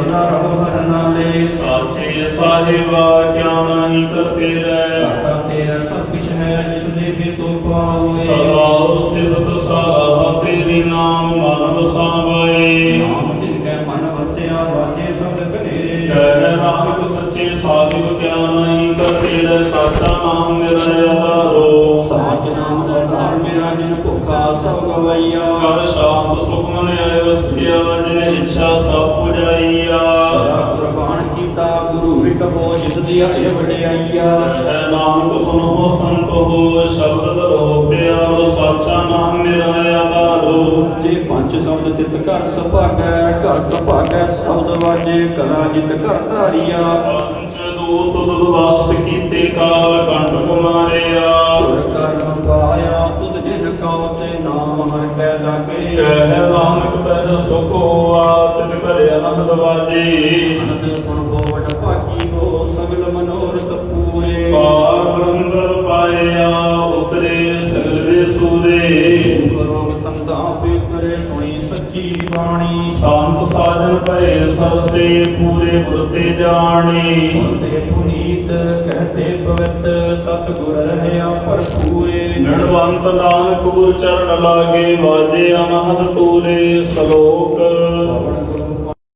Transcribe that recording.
ਸਦਾ ਰਹੋ ਹਰ ਨਾਲੇ ਸਾਚੇ ਸਾਹਿਬਾ ਕਿਆ ਨਹੀਂ ਕਰਤੇ ਰਹਿ ਘਾਟਾ ਤੇਰਾ ਸਭ ਕੁਛ ਹੈ ਜਿਸ ਦੇ ਕੇ ਸੋ ਪਾਵੇ ਸਦਾ ਸਿਫਤ ਸਾਰਾ ਤੇਰੇ ਨਾਮ ਮਨ ਵਸਾਵੇ ਨਾਮ ਤਿਨ ਕੈ ਮਨ ਵਸਿਆ ਵਾਜੇ ਸਬਦ ਕਰੇ ਕਹਿ ਨਾਨਕ ਸੱਚੇ ਸਾਹਿਬ ਕਿਆ ਨਹੀਂ ਕਰਤੇ ਰਹਿ ਸਾਚਾ ਨਾਮ ਮੇਰਾ ਆਧਾਰੋ। ਭੁਖਾ ਸਭ ਗਵਈਆ। ਕਰ ਸ਼ਾਂਤ ਸੁਖ ਮਨ ਆਇ ਵਸਿਆ ਜਿਨ ਇੱਛਾ ਸਭ ਪੁਜਾਈਆ। ਸਦਾ ਕੁਰਬਾਨ ਕੀਤਾ ਗੁਰੂ ਵਿਟ ਹੋ ਜਿਤ ਦੀ ਇਹ ਵਡਿਆਈਆ। ਹੈ ਨਾਨਕ ਸੁਨੋ ਸੰਤ ਹੋ ਸ਼ਬਦ ਧਰੋ ਪਿਆਰੋ ਸਾਚਾ ਨਾਮ ਮੇਰਾ ਆਧਾਰੋ ਜੇ ਪੰਜ ਸ਼ਬਦ ਤਿਤ ਘਰ ਸੁਭਾਗੈ ਘਰ ਸੁਭਾਗੈ ਸ਼ਬਦ ਵਾਜੇ ਕਲਾ ਜਿਤ ਘਰ ਧਾਰੀਆ। ਪੰਚ ਦੂਤ ਤੁਧ ਵਾਸ ਕੀਤੇ ਕਾਲ। ਕਹਿ ਨਾਨਕ ਤੈ ਸੁਖ ਹੋਆ ਤਿਨ ਘਰੇ ਅਨੰਦ ਵਾਜੇ ਅਨੰਦ ਸੁਣ ਬੋਵਟ ਭਾਗੀ ਹੋ ਸਗਲ ਮਨੋਰਥ ਪੂਰੇ। ਪਾਰ ਬਲੰਦਰ ਪਾਇਆ ਉਤਰੇ ਸਗਲ ਵੇਸੂਰੇ ਕਰੋ ਸੰਤਾਪੇ ਕਰੇ ਸੁਣੀ ਸੱਚੀ ਬਾਣੀ। ਸੰਤ ਸਾਜਨ ਭਏ ਸਰਸੇ ਪੂਰੇ ਬੁਰਤੇ ਜਾਣੀ। ਹੁੰਦੇ ਪੁਨੀਤ ਕਹਤੇ ਪਵਿੱਤ ਸਤਿਗੁਰ ਰਹਿਆ ਭਰਪੂਰੇ। ਨੜਵੰਤ ਨਾਨਕ ਗੁਰ ਚਰਨ ਲਾਗੇ ਵਾਜੇ ਅਨਹਦ ਤੂਰੇ ਸ਼ਲੋਕ